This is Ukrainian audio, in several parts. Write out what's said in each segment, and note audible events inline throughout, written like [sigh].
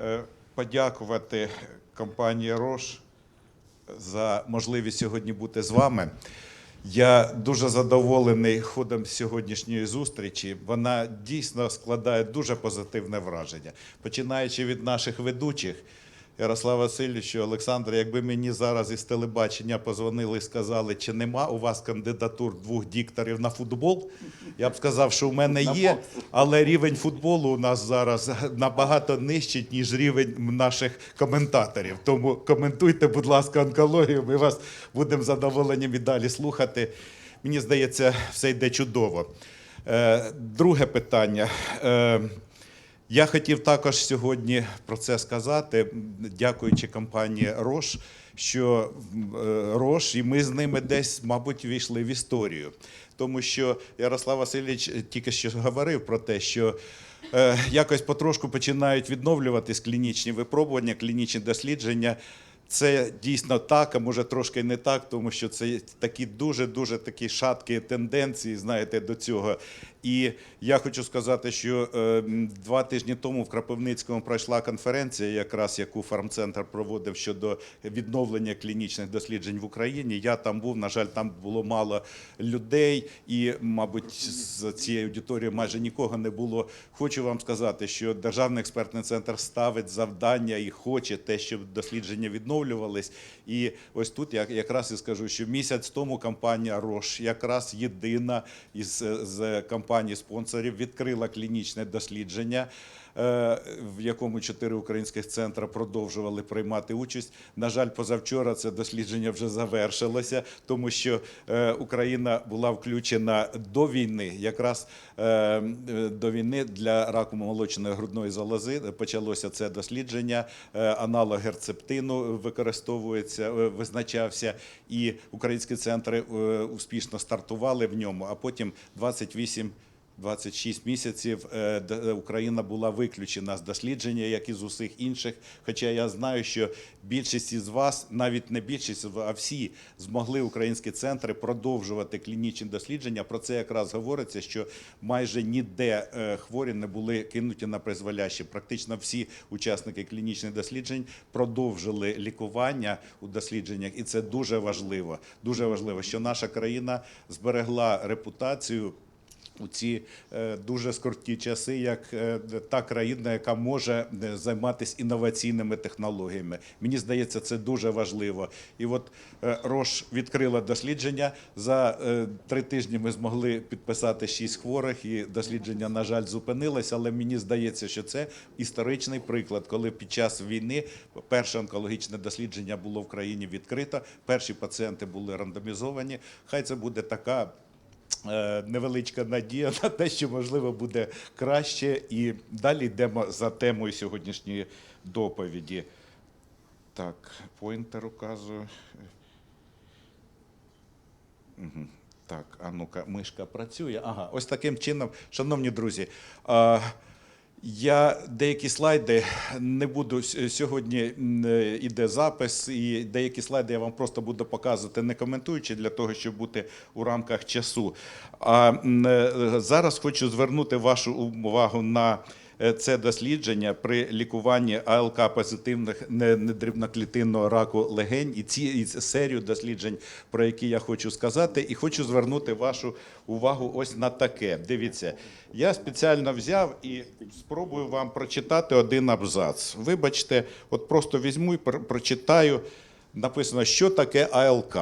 е, подякувати компанії Рош за можливість сьогодні бути з вами. Я дуже задоволений ходом сьогоднішньої зустрічі. Вона дійсно складає дуже позитивне враження, починаючи від наших ведучих. Ярослав Васильович, Олександр, якби мені зараз із телебачення позвонили і сказали, чи нема у вас кандидатур двох дікторів на футбол, я б сказав, що у мене є, але рівень футболу у нас зараз набагато нижчий, ніж рівень наших коментаторів. Тому коментуйте, будь ласка, онкологію. Ми вас будемо задоволені і далі слухати. Мені здається, все йде чудово. Е, Друге питання. Я хотів також сьогодні про це сказати, дякуючи компанії Рош, що е, Рош і ми з ними десь, мабуть, війшли в історію. Тому що Ярослав Васильович тільки що говорив про те, що е, якось потрошку починають відновлюватись клінічні випробування, клінічні дослідження. Це дійсно так, а може трошки не так, тому що це такі дуже дуже такі шаткі тенденції, знаєте, до цього. І я хочу сказати, що е, два тижні тому в Кропивницькому пройшла конференція, якраз яку фармцентр проводив щодо відновлення клінічних досліджень в Україні. Я там був. На жаль, там було мало людей, і, мабуть, з цієї аудиторії майже нікого не було. Хочу вам сказати, що державний експертний центр ставить завдання і хоче те, щоб дослідження відновлювались. І ось тут я якраз і скажу, що місяць тому компанія Рош, якраз єдина із з компаній спонсорів, відкрила клінічне дослідження. Е, В якому чотири українських центри продовжували приймати участь. На жаль, позавчора це дослідження вже завершилося, тому що е, Україна була включена до війни, якраз е, до війни для раку молочної грудної залози почалося це дослідження. Аналог герцептину використовується, визначався, і українські центри успішно стартували в ньому. А потім 28 26 місяців е, е, Україна була виключена з дослідження, як і з усіх інших. Хоча я знаю, що більшість із вас, навіть не більшість, а всі змогли українські центри продовжувати клінічні дослідження. Про це якраз говориться, що майже ніде е, хворі не були кинуті на призволяще. Практично всі учасники клінічних досліджень продовжили лікування у дослідженнях, і це дуже важливо. Дуже важливо, що наша країна зберегла репутацію у ці е, дуже скороткі часи, як е, та країна, яка може е, займатися інноваційними технологіями. Мені здається, це дуже важливо. І от Рош відкрила дослідження. За три тижні ми змогли підписати шість хворих, і дослідження, на жаль, зупинилося. Але мені здається, що це історичний приклад, коли під час війни перше онкологічне дослідження було в країні відкрито, перші пацієнти були рандомізовані. Хай це буде така невеличка надія на те, що можливо буде краще. І далі йдемо за темою сьогоднішньої доповіді. Так, поінтер указую. Угу. Так, а ну-ка, мишка працює. Ага, ось таким чином, шановні друзі. А, я деякі слайди не буду сьогодні е, іде запис, і деякі слайди я вам просто буду показувати, не коментуючи для того, щоб бути у рамках часу. А е, зараз хочу звернути вашу увагу на це дослідження при лікуванні АЛК позитивних не- недрібноклітинного раку легень і ці і серію досліджень, про які я хочу сказати, і хочу звернути вашу увагу ось на таке. Дивіться, я спеціально взяв і спробую вам прочитати один абзац. Вибачте, от просто візьму і прочитаю. Написано, що таке АЛК.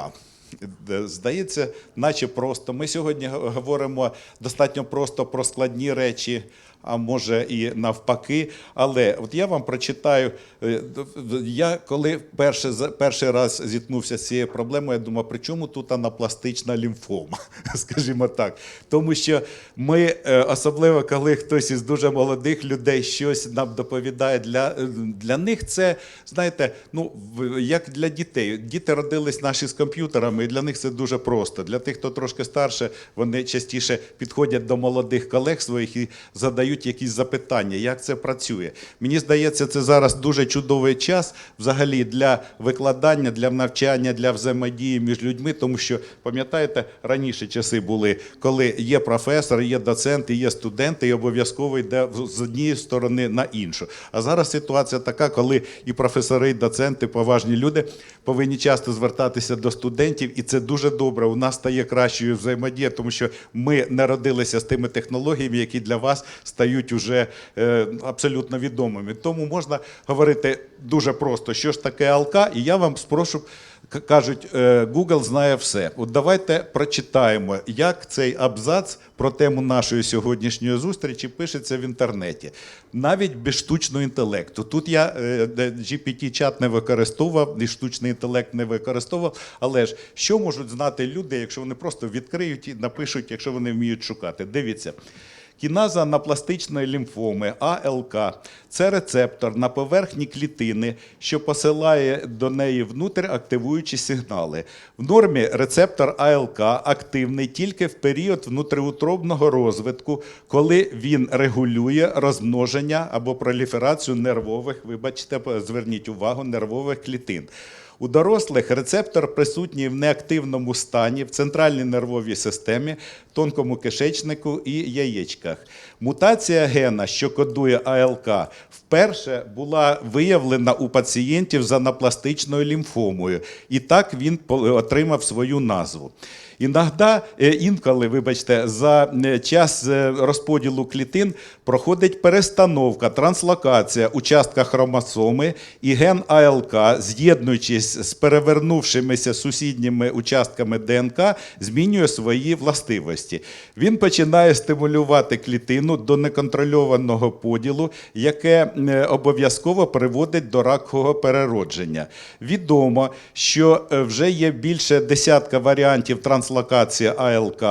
Здається, наче просто. Ми сьогодні говоримо достатньо просто про складні речі, а може і навпаки. Але от я вам прочитаю. е, Я коли перший, перший раз зіткнувся з цією проблемою, я думав, при чому тут анапластична лімфома, [laughs] скажімо так. Тому що ми, е, особливо коли хтось із дуже молодих людей щось нам доповідає, для, е, для них це, знаєте, ну, як для дітей. Діти родились наші з комп'ютерами, і для них це дуже просто. Для тих, хто трошки старше, вони частіше підходять до молодих колег своїх і задають задають якісь запитання, як це працює. Мені здається, це зараз дуже чудовий час взагалі для викладання, для навчання, для взаємодії між людьми, тому що пам'ятаєте, раніше часи були, коли є професор, є доцент, є студенти, і обов'язково йде з однієї сторони на іншу. А зараз ситуація така, коли і професори, і доценти, поважні люди повинні часто звертатися до студентів, і це дуже добре. У нас стає кращою взаємодія, тому що ми народилися з тими технологіями, які для вас стають уже е, абсолютно відомими. Тому можна говорити дуже просто, що ж таке АЛК, і я вам спрошу. Кажуть, е, Google знає все. От давайте прочитаємо, як цей абзац про тему нашої сьогоднішньої зустрічі пишеться в інтернеті, навіть без штучного інтелекту. Тут я е, GPT-чат не використовував, і штучний інтелект не використовував. Але ж що можуть знати люди, якщо вони просто відкриють і напишуть, якщо вони вміють шукати? Дивіться. Кіназа анапластичної лімфоми АЛК це рецептор на поверхні клітини, що посилає до неї внутрі активуючі сигнали. В нормі рецептор АЛК активний тільки в період внутриутробного розвитку, коли він регулює розмноження або проліферацію нервових, вибачте, зверніть увагу, нервових клітин. У дорослих рецептор присутній в неактивному стані в центральній нервовій системі, тонкому кишечнику і яєчках. Мутація гена, що кодує АЛК, вперше була виявлена у пацієнтів з анапластичною лімфомою, і так він отримав свою назву. Іногда, е, інколи, вибачте, за е, час е, розподілу клітин проходить перестановка, транслокація участка хромосоми, і ген АЛК, з'єднуючись з перевернувшимися сусідніми участками ДНК, змінює свої властивості. Він починає стимулювати клітину до неконтрольованого поділу, яке обов'язково приводить до ракового переродження. Відомо, що вже є більше десятка варіантів транслокації АЛК,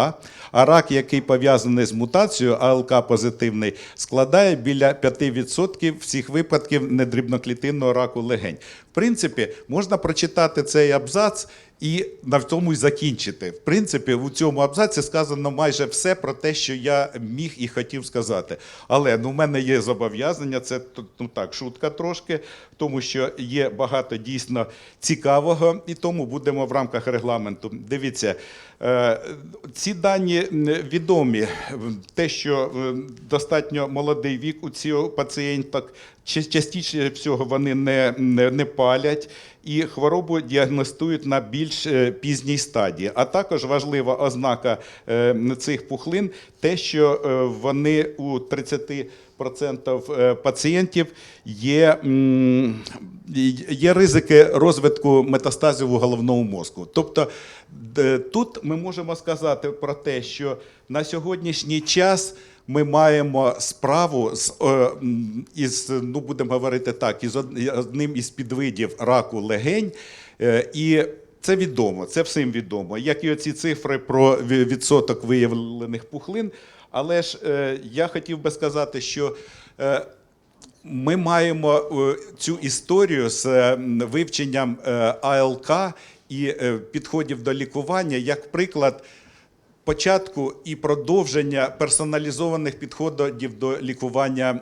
а рак, який пов'язаний з мутацією АЛК позитивний, складає біля 5% всіх випадків недрібноклітинного раку легень. В принципі, можна прочитати цей абзац і на тому й закінчити. В принципі, у цьому абзаці сказано майже все про те, що я міг і хотів сказати. Але ну, в мене є зобов'язання, це ну, так, шутка трошки, тому що є багато дійсно цікавого, і тому будемо в рамках регламенту. Дивіться, ці дані відомі. Те, що е, достатньо молодий вік у цих пацієнток, частіше всього вони не, не, не палять і хворобу діагностують на більш е, пізній стадії. А також важлива ознака е, цих пухлин те, що е, вони у 30% е, пацієнтів є, є ризики розвитку метастазів у головному мозку. Тобто тут ми можемо сказати про те, що на сьогоднішній час ми маємо справу з е, із, ну будемо говорити так, із одним із підвидів раку легень. Е, І це відомо, це всім відомо. Як і оці цифри про відсоток виявлених пухлин. Але ж е, я хотів би сказати, що е, ми маємо е, цю історію з вивченням АЛК і підходів до лікування як приклад початку і продовження персоналізованих підходів до лікування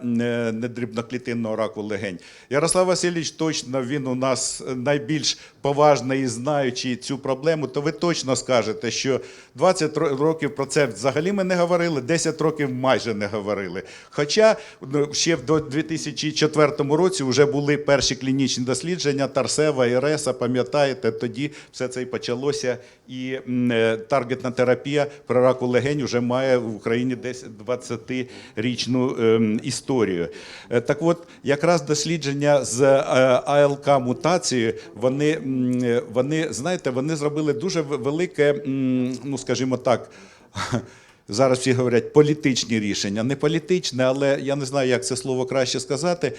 недрібноклітинного раку легень. Ярослав Васильович точно він у нас найбільш поважний і знаючий цю проблему, то ви точно скажете, що 20 років про це взагалі ми не говорили, 10 років майже не говорили. Хоча ну, ще в до 2004 році вже були перші клінічні дослідження Тарсева і Реса, пам'ятаєте, тоді все це і почалося, і е, таргетна терапія при раку легень вже має в Україні десь 20-річну ем, історію. Е, Так от, якраз дослідження з е, АЛК мутацією, вони, вони, знаєте, вони зробили дуже велике, ну скажімо так. [laughs] Зараз всі говорять політичні рішення. Не політичне, але я не знаю, як це слово краще сказати.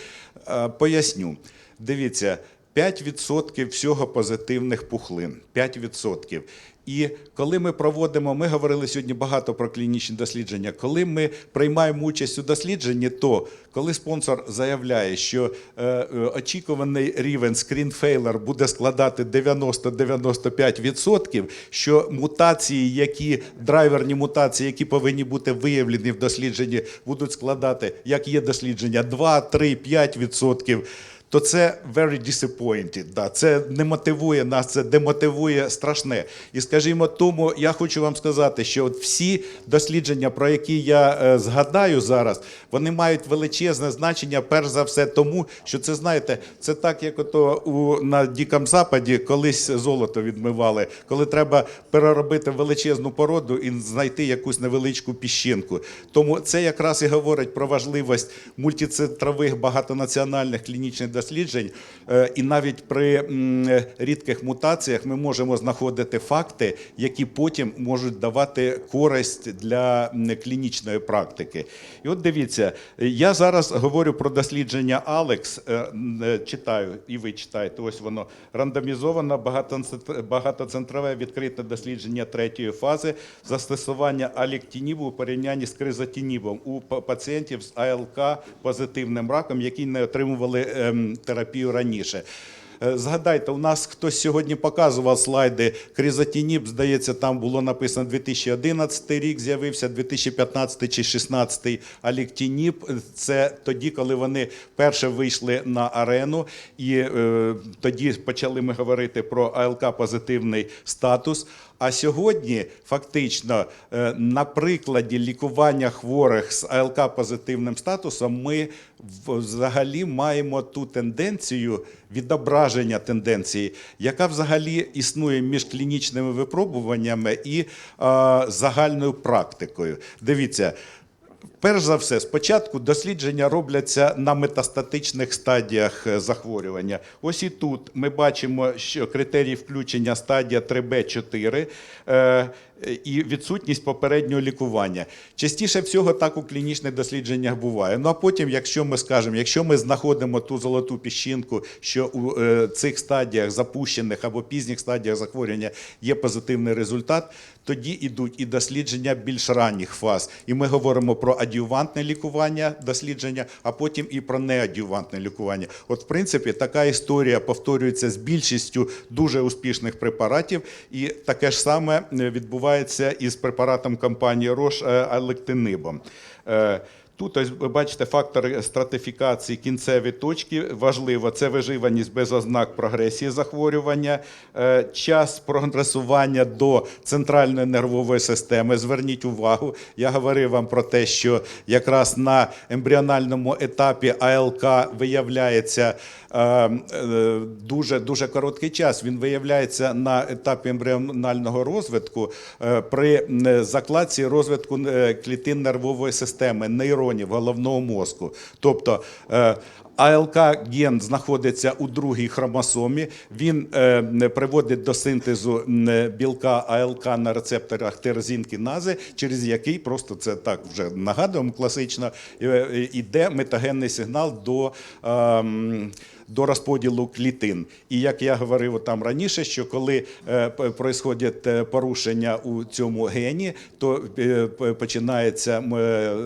Е, Поясню. Дивіться, 5% всього позитивних пухлин. 5%. І коли ми проводимо, ми говорили сьогодні багато про клінічні дослідження. Коли ми приймаємо участь у дослідженні, то коли спонсор заявляє, що е, е, очікуваний рівень скрінфейлер буде складати 90-95%, що мутації, які драйверні мутації, які повинні бути виявлені в дослідженні, будуть складати, як є дослідження, 2, 3, 5%, то це very disappointed. Да. Це не мотивує нас, це демотивує страшне. І скажімо, тому я хочу вам сказати, що от всі дослідження, про які я е, згадаю зараз, вони мають величезне значення, перш за все, тому що це знаєте, це так, як ото у на Дикому Западі колись золото відмивали, коли треба переробити величезну породу і знайти якусь невеличку піщинку. Тому це якраз і говорить про важливість мультицентрових багатонаціональних клінічних досліджень. Е, І навіть при рідких мутаціях ми можемо знаходити факти, які потім можуть давати користь для клінічної практики. І от дивіться, я зараз говорю про дослідження Алекс. е, е, Читаю, і ви читаєте. Ось воно рандомізовано багатоцентр- багатоцентрове відкрите дослідження третьої фази застосування алектінібу у порівнянні з кризотінібом у пацієнтів з АЛК позитивним раком, які не отримували ем, терапію раніше. Е, Згадайте, у нас хтось сьогодні показував слайди кризотініб, здається, там було написано 2011 рік, з'явився 2015 чи 2016 аліктініб. Це тоді, коли вони перше вийшли на арену, і е, тоді почали ми говорити про АЛК-позитивний статус. А сьогодні фактично е, на прикладі лікування хворих з АЛК-позитивним статусом ми взагалі маємо ту тенденцію відображення тенденції, яка взагалі існує між клінічними випробуваннями і е, загальною практикою. Дивіться. Перш за все, спочатку дослідження робляться на метастатичних стадіях е, захворювання. Ось і тут ми бачимо, що критерій включення стадія 3Б4 е, і відсутність попереднього лікування. Частіше всього так у клінічних дослідженнях буває. Ну а потім, якщо ми скажемо, якщо ми знаходимо ту золоту піщинку, що у е, цих стадіях запущених або пізніх стадіях захворювання є позитивний результат, тоді йдуть і дослідження більш ранніх фаз. І ми говоримо про адювантне лікування, дослідження, а потім і про неадювантне лікування. От, в принципі, така історія повторюється з більшістю дуже успішних препаратів, і таке ж саме е, відбувається із препаратом компанії Roche е, алектинибом. Тут ось ви бачите фактори стратифікації кінцеві точки. Важливо це виживаність без ознак прогресії захворювання, е, час прогресування до центральної нервової системи. Зверніть увагу, я говорив вам про те, що якраз на ембріональному етапі АЛК виявляється е, е, дуже дуже короткий час. Він виявляється на етапі ембріонального розвитку при закладці розвитку клітин нервової системи, нейронів головного мозку. Тобто е, АЛК-ген знаходиться у другій хромосомі. Він е, приводить до синтезу білка АЛК на рецепторах терзінкінази, через який просто це так вже нагадуємо класично, е, е, іде метагенний сигнал до. До розподілу клітин. І як я говорив там раніше, що коли е, п- происходять е, порушення у цьому гені, то е, починається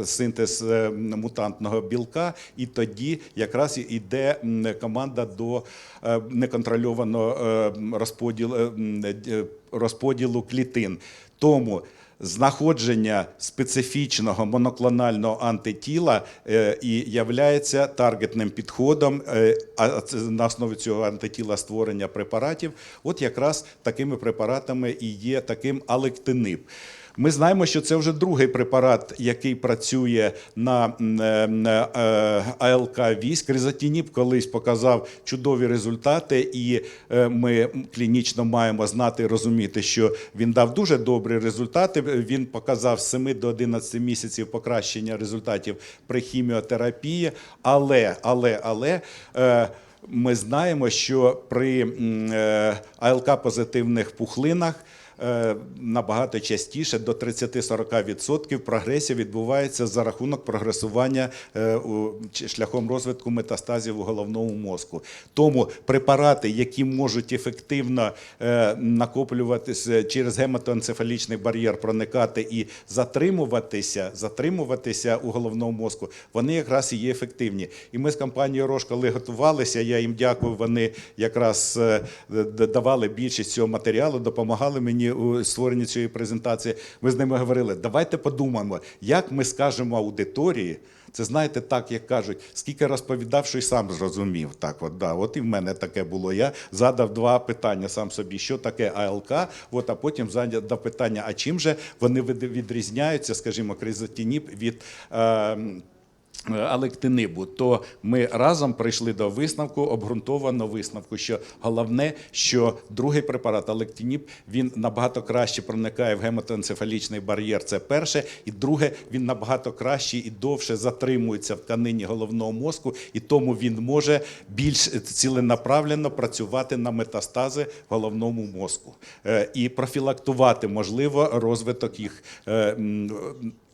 синтез мутантного білка, і тоді якраз і йде команда до неконтрольованого розподілу, розподілу клітин. Тому знаходження специфічного моноклонального антитіла е, і являється таргетним підходом, е, а на основі цього антитіла створення препаратів. От якраз такими препаратами і є таким алектиниб. Ми знаємо, що це вже другий препарат, який працює на е, м, е, АЛК військ. Кризотініб колись показав чудові результати, і е, ми клінічно маємо знати і розуміти, що він дав дуже добрі результати. Він показав з 7 до 11 місяців покращення результатів при хіміотерапії. Але, але, але. е, ми знаємо, що при е, АЛК-позитивних пухлинах е, набагато частіше до 30-40% прогресія відбувається за рахунок прогресування е, шляхом розвитку метастазів у головному мозку. Тому препарати, які можуть ефективно е, накоплюватися через гематоенцефалічний бар'єр, проникати і затримуватися, затримуватися у головному мозку, вони якраз і є ефективні. І ми з компанією Рош, коли готувалися, я їм дякую. Вони якраз е, давали більшість цього матеріалу, допомагали мені у створенні цієї презентації. Ми з ними говорили: давайте подумаємо, як ми скажемо аудиторії. Це знаєте, так як кажуть, скільки розповідав, що й сам зрозумів. Так, от да, от і в мене таке було. Я задав два питання сам собі, що таке АЛК, от, а потім задав питання, а чим же вони відрізняються, скажімо, кризотініп від. Е, Алектинибу, то ми разом прийшли до висновку, обґрунтованого висновку, що головне, що другий препарат алектиніб, він набагато краще проникає в гематоенцефалічний бар'єр. Це перше, і друге, він набагато краще і довше затримується в тканині головного мозку, і тому він може більш ціленаправленно працювати на метастази в головному мозку Е, і профілактувати можливо розвиток їх.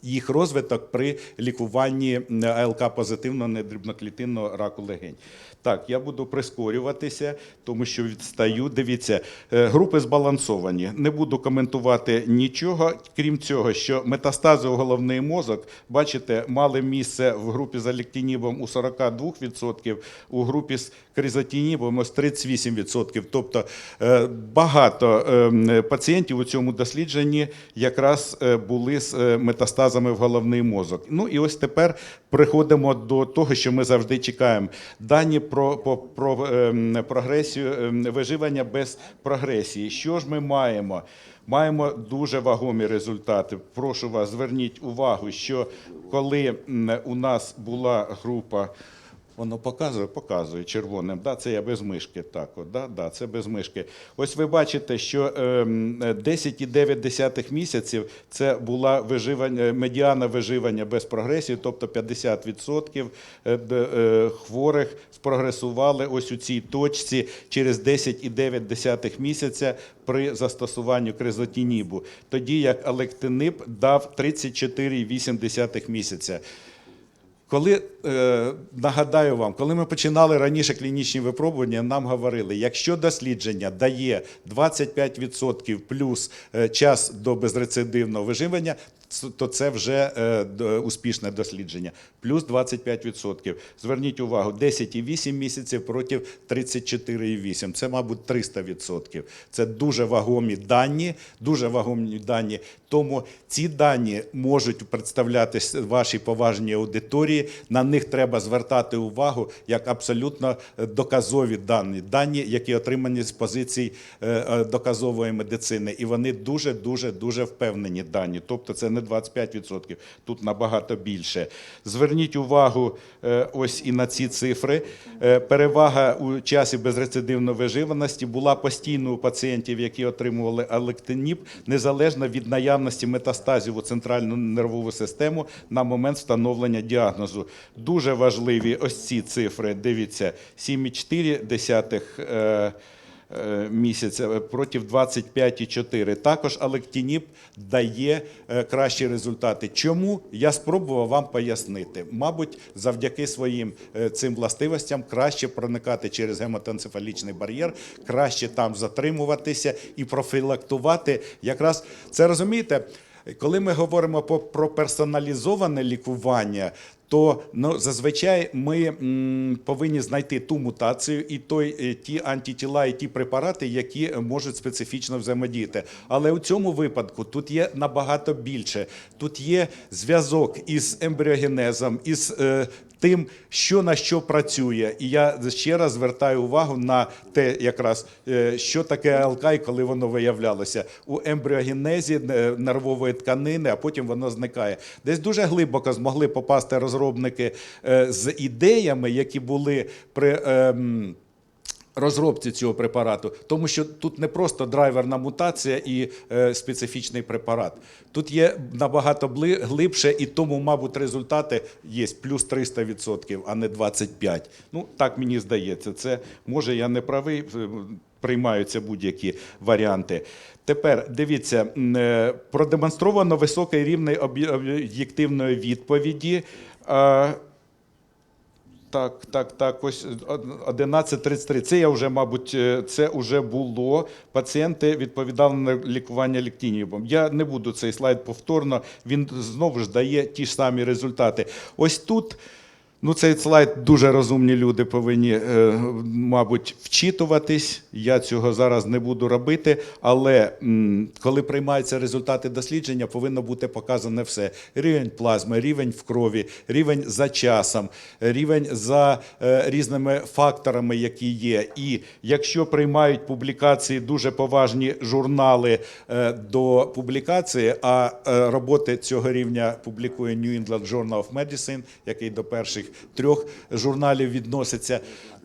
Їх розвиток при лікуванні АЛК позитивного недрібноклітинного раку легень. Так, я буду прискорюватися, тому що відстаю. Дивіться, е, групи збалансовані. Не буду коментувати нічого, крім цього, що метастази у головний мозок, бачите, мали місце в групі з алектинібом у 42%, у групі з кризотінібом ось 38%. Тобто е, багато е, пацієнтів у цьому дослідженні якраз е, були з е, метастазами в головний мозок. Ну і ось тепер приходимо до того, що ми завжди чекаємо. Дані про, про, про ем, прогресію ем, виживання без прогресії. Що ж ми маємо? Маємо дуже вагомі результати. Прошу вас, зверніть увагу, що коли у нас була група. Воно показує, показує червоним. Да, це я без мишки. Так, от, да, да, це без мишки. Ось ви бачите, що ем, 10,9 місяців це була виживання, медіана виживання без прогресії, тобто 50% е, е, хворих спрогресували ось у цій точці через 10,9 місяця при застосуванні кризотінібу. Тоді як алектиниб дав 34,8 місяця. Коли е, нагадаю вам, коли ми починали раніше клінічні випробування, нам говорили, якщо дослідження дає 25% плюс е, час до безрецидивного виживання, то це вже е, успішне дослідження. Плюс 25%. Зверніть увагу, 10,8 місяців проти 34,8. Це, мабуть, 300%. Це дуже вагомі дані, дуже вагомі дані. Тому ці дані можуть представлятися вашій поважній аудиторії. На них треба звертати увагу як абсолютно е, доказові дані, дані, які отримані з позицій е, доказової медицини. І вони дуже, дуже, дуже впевнені дані. Тобто це не 25%, тут набагато більше. Зверніть увагу е, ось і на ці цифри. Е, Перевага у часі безрецидивної виживаності була постійно у пацієнтів, які отримували алектиніб, незалежно від наявності метастазів у центральну нервову систему на момент встановлення діагнозу. Дуже важливі ось ці цифри. Дивіться, 7,4 е, е, місяця проти 25,4. Також алектиніб дає е, кращі результати. Чому? Я спробував вам пояснити. Мабуть, завдяки своїм е, цим властивостям краще проникати через гематоенцефалічний бар'єр, краще там затримуватися і профілактувати. Якраз це розумієте, коли ми говоримо про персоналізоване лікування, то ну, зазвичай ми м, повинні знайти ту мутацію і той, е, ті антитіла, і ті препарати, які можуть специфічно взаємодіяти. Але у цьому випадку тут є набагато більше. Тут є зв'язок із ембріогенезом, із е, тим, що на що працює. І я ще раз звертаю увагу на те, якраз е, що таке АЛК і коли воно виявлялося у ембріогенезі е, нервової тканини, а потім воно зникає. Десь дуже глибоко змогли попасти розробники е, з ідеями, які були при. Розробці цього препарату, тому що тут не просто драйверна мутація і е, специфічний препарат. Тут є набагато глибше, і тому, мабуть, результати є плюс 300%, а не 25%. Ну, так мені здається. Це може я не правий. е, приймаються будь-які варіанти. Тепер дивіться, е, продемонстровано високий рівень об'єктивної відповіді. Е, Так, так, так, ось од- 11.33. Це я вже, мабуть, е, це вже було. Пацієнти відповідали на лікування ліктінівом. Я не буду цей слайд повторно. Він знову ж дає ті ж самі результати. Ось тут. Ну, цей слайд дуже розумні люди повинні, е, мабуть, вчитуватись. Я цього зараз не буду робити. Але коли приймаються результати дослідження, повинно бути показане все: рівень плазми, рівень в крові, рівень за часом, рівень за е, різними факторами, які є. І якщо приймають публікації дуже поважні журнали е, до публікації, а роботи цього рівня публікує New England Journal of Medicine, який до перших трьох журналів відноситься.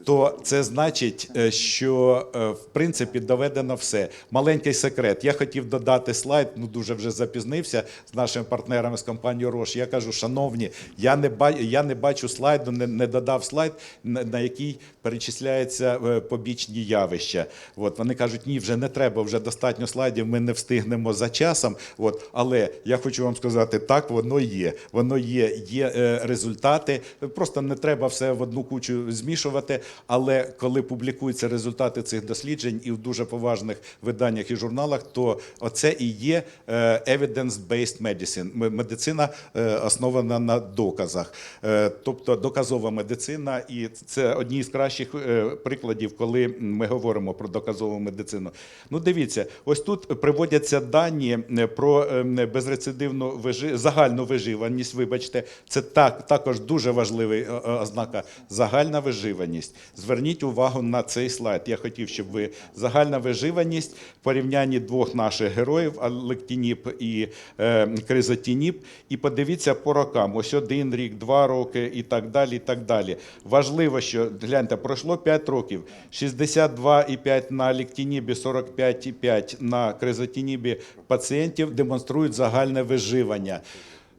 То це значить, е, що е, в принципі доведено все. Маленький секрет. Я хотів додати слайд, ну дуже вже запізнився з нашими партнерами з компанією Рош. Я кажу, шановні, я не бачу, я не бачу слайду, не, не додав слайд, на, який перечисляються е, побічні явища. От вони кажуть, ні, вже не треба, вже достатньо слайдів, ми не встигнемо за часом. От, але я хочу вам сказати, так воно є. Воно є, є результати. Просто не треба все в одну кучу змішувати. Але коли публікуються результати цих досліджень і в дуже поважних виданнях і журналах, то оце і є е, evidence-based medicine. Медицина е, основана на доказах, Е, тобто доказова медицина, і це одні з кращих прикладів, коли ми говоримо про доказову медицину. Ну, дивіться, ось тут приводяться дані про е, безрецидивну вижи... загальну виживаність. Вибачте, це так також дуже важливий е, ознака. Загальна виживаність. Зверніть увагу на цей слайд. Я хотів, щоб ви загальна виживаність в порівнянні двох наших героїв Алектініп і е, Кризотініп. І подивіться по рокам. Ось один рік, два роки і так далі. і так далі. Важливо, що гляньте, пройшло 5 років. 62,5 на ліктінібі, 45,5 на кризотінібі пацієнтів демонструють загальне виживання.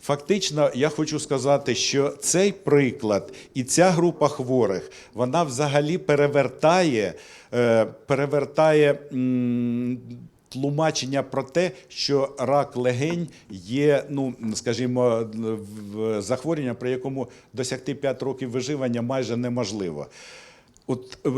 Фактично, я хочу сказати, що цей приклад і ця група хворих вона взагалі перевертає, е, перевертає тлумачення про те, що рак легень є, ну скажімо, захворюванням, при якому досягти 5 років виживання майже неможливо. От е,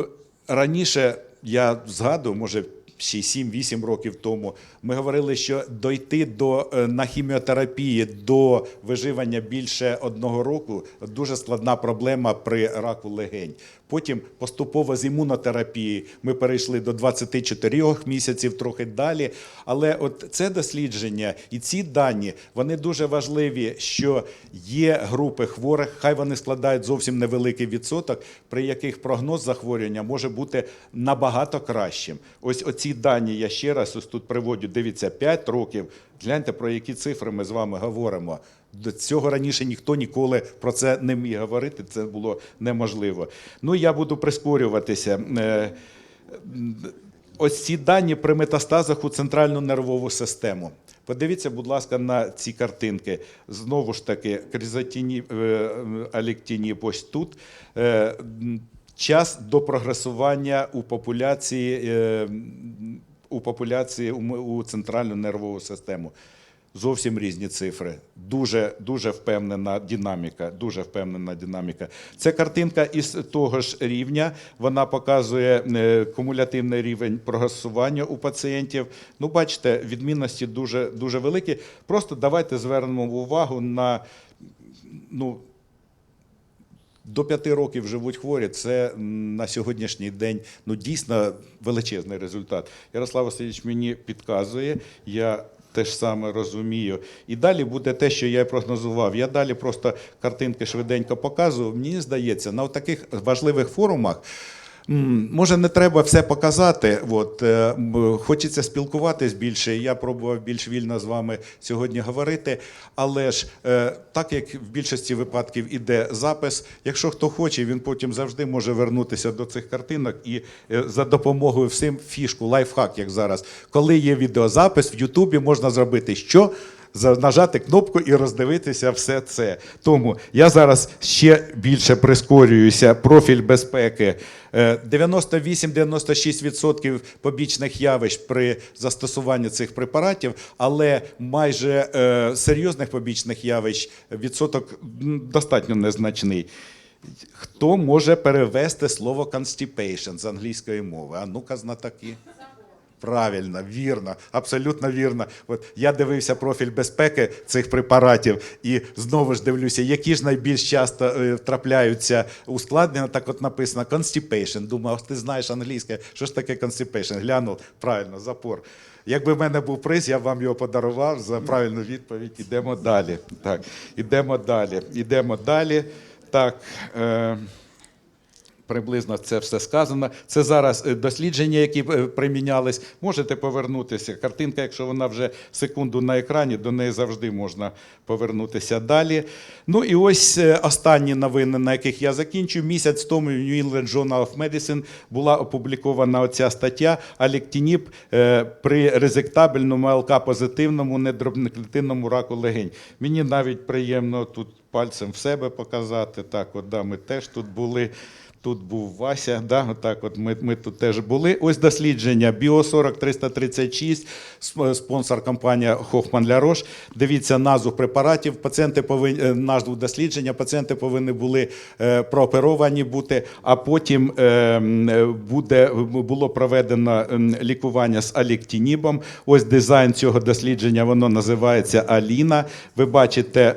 раніше я згадую, може. Ще 7-8 років тому ми говорили, що дойти до е, на хіміотерапії до виживання більше одного року дуже складна проблема при раку легень. Потім поступово з імунотерапії ми перейшли до 24 місяців, трохи далі. Але от це дослідження і ці дані вони дуже важливі, що є групи хворих, хай вони складають зовсім невеликий відсоток, при яких прогноз захворювання може бути набагато кращим. Ось оці дані я ще раз ось тут приводю. Дивіться, 5 років. Гляньте, про які цифри ми з вами говоримо. До цього раніше ніхто ніколи про це не міг говорити. Це було неможливо. Ну я буду прискорюватися. Е, Ось ці дані при метастазах у центральну нервову систему. Подивіться, будь ласка, на ці картинки. Знову ж таки, кризотіні, е, алектініп ось тут. Е, Час до прогресування у популяції, у, популяції у, центральну нервову систему. Зовсім різні цифри. Дуже, дуже впевнена динаміка. Дуже впевнена динаміка. Це картинка із того ж рівня. Вона показує е, кумулятивний рівень прогресування у пацієнтів. Ну, бачите, відмінності дуже, дуже великі. Просто давайте звернемо увагу на ну, до п'яти років живуть хворі. Це на сьогоднішній день ну дійсно величезний результат. Ярослав Васильович мені підказує. Я теж саме розумію. І далі буде те, що я прогнозував. Я далі просто картинки швиденько показував. Мені здається, на таких важливих форумах. Може, не треба все показати. От, е, хочеться спілкуватись більше. Я пробував більш вільно з вами сьогодні говорити. Але ж е, так як в більшості випадків іде запис, якщо хто хоче, він потім завжди може вернутися до цих картинок і е, за допомогою всім фішку, лайфхак, як зараз, коли є відеозапис в Ютубі, можна зробити що? Нажати кнопку і роздивитися все це. Тому я зараз ще більше прискорююся. Профіль безпеки. Е, 98-96% побічних явищ при застосуванні цих препаратів, але майже е, серйозних побічних явищ відсоток достатньо незначний. Хто може перевести слово constipation з англійської мови? А ну-ка, знатоки. Правильно, вірно, абсолютно вірно. От я дивився профіль безпеки цих препаратів і знову ж дивлюся, які ж найбільш часто е, трапляються ускладнення. Так от написано constipation. Думав, ти знаєш англійське, що ж таке constipation? Глянув, правильно, запор. Якби в мене був приз, я б вам його подарував за правильну відповідь. Ідемо далі. Так, ідемо далі. Ідемо далі. Так. Е- Приблизно це все сказано. Це зараз е, дослідження, які е, примінялись. Можете повернутися. Картинка, якщо вона вже секунду на екрані, до неї завжди можна повернутися далі. Ну і ось е, останні новини, на яких я закінчу. Місяць тому в New England Journal of Medicine була опублікована оця стаття Алектініп е, при резектабельному ЛК-позитивному недробноклітинному раку легень. Мені навіть приємно тут пальцем в себе показати. Так, от да, ми теж тут були. Тут був Вася, да, отак от ми, ми тут теж були. Ось дослідження Біо 336, спонсор компанія Хофман Лярош. Дивіться назву препаратів. Пацієнти повинні е, назву дослідження. Пацієнти повинні були е, прооперовані бути, а потім е, буде було проведено лікування з аліктінібом. Ось дизайн цього дослідження. Воно називається Аліна. Ви бачите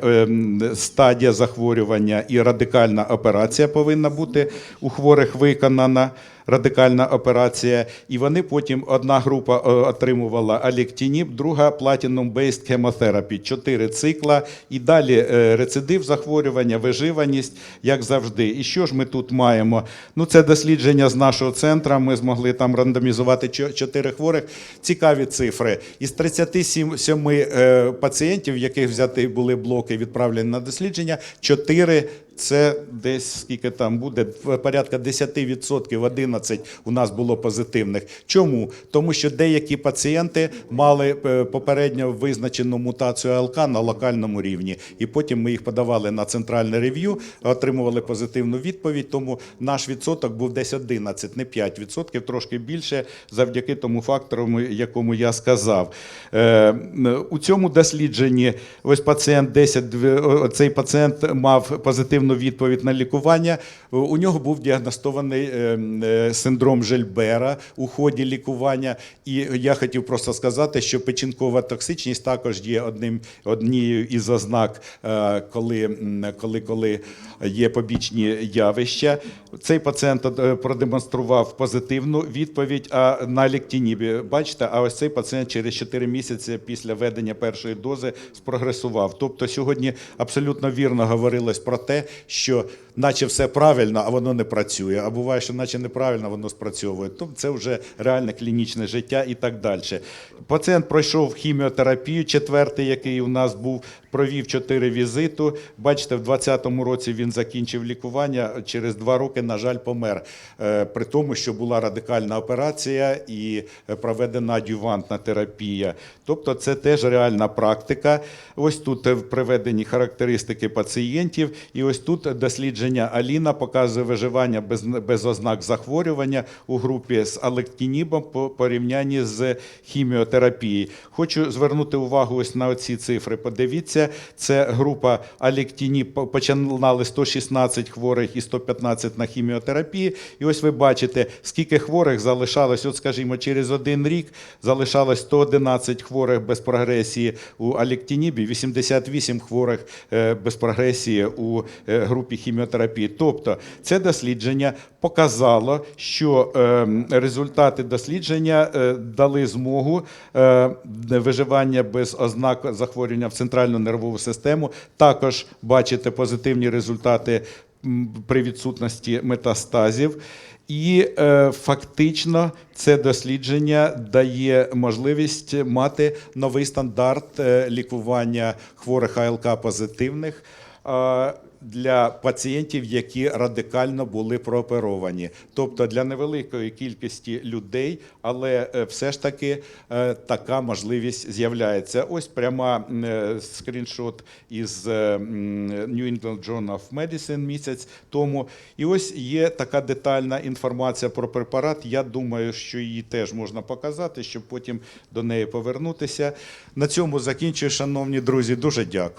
стадія захворювання і радикальна операція повинна бути у хворих виконана. Радикальна операція, і вони потім одна група е, отримувала алектініб, друга Platinum Based Chemotherapy, чотири цикла, і далі е, рецидив захворювання, виживаність, як завжди. І що ж ми тут маємо? Ну, це дослідження з нашого центру. Ми змогли там рандомізувати чо- чотири хворих. Цікаві цифри. Із 37 е, пацієнтів, яких взяти були блоки, відправлені на дослідження, 4 це десь скільки там буде, порядка 10%, 11 у нас було позитивних. Чому? Тому що деякі пацієнти мали е, попередньо визначену мутацію АЛК на локальному рівні, і потім ми їх подавали на центральне рев'ю, отримували позитивну відповідь. Тому наш відсоток був десь 11, не 5%, трошки більше, завдяки тому фактору, якому я сказав. Е, У цьому дослідженні ось пацієнт 10, цей пацієнт мав позитивну відповідь на лікування. У нього був діагностований е, синдром Жельбера у ході лікування. І я хотів просто сказати, що печінкова токсичність також є одним однією із ознак, е, коли, коли, коли є побічні явища. Цей пацієнт е, продемонстрував позитивну відповідь а на ліктінібі. Бачите, а ось цей пацієнт через 4 місяці після введення першої дози спрогресував. Тобто сьогодні абсолютно вірно говорилось про те, що наче все правильно, а воно не працює. А буває, що наче неправильно воно спрацьовує. То це вже реальне клінічне життя і так далі. Пацієнт пройшов хіміотерапію, четвертий, який у нас був, провів чотири візиту. Бачите, в 2020 році він закінчив лікування. Через два роки, на жаль, помер. Е, При тому, що була радикальна операція і проведена адювантна терапія. Тобто, це теж реальна практика. Ось тут е, приведені характеристики пацієнтів, і ось тут дослідження Аліна показує виживання без, без ознак захворювання у групі з алектінібом по порівнянні з хіміотерапією. Хочу звернути увагу ось на ці цифри. Подивіться, це група алектініб, по- починали 116 хворих і 115 на хіміотерапії. І ось ви бачите, скільки хворих залишалось, от скажімо, через один рік залишалось 111 хворих без прогресії у алектінібі, 88 хворих е, без прогресії у е, групі хіміотерапії. Тобто це дослідження показало, що е, результати дослідження дали змогу виживання без ознак захворювання в центральну нервову систему. Також бачите позитивні результати при відсутності метастазів. І е, фактично це дослідження дає можливість мати новий стандарт е, лікування хворих АЛК позитивних. Е, для пацієнтів, які радикально були прооперовані, тобто для невеликої кількості людей, але е, все ж таки е, така можливість з'являється. Ось пряма е, скріншот із New England Journal of Medicine місяць тому. І ось є така детальна інформація про препарат. Я думаю, що її теж можна показати, щоб потім до неї повернутися. На цьому закінчую, шановні друзі. Дуже дякую.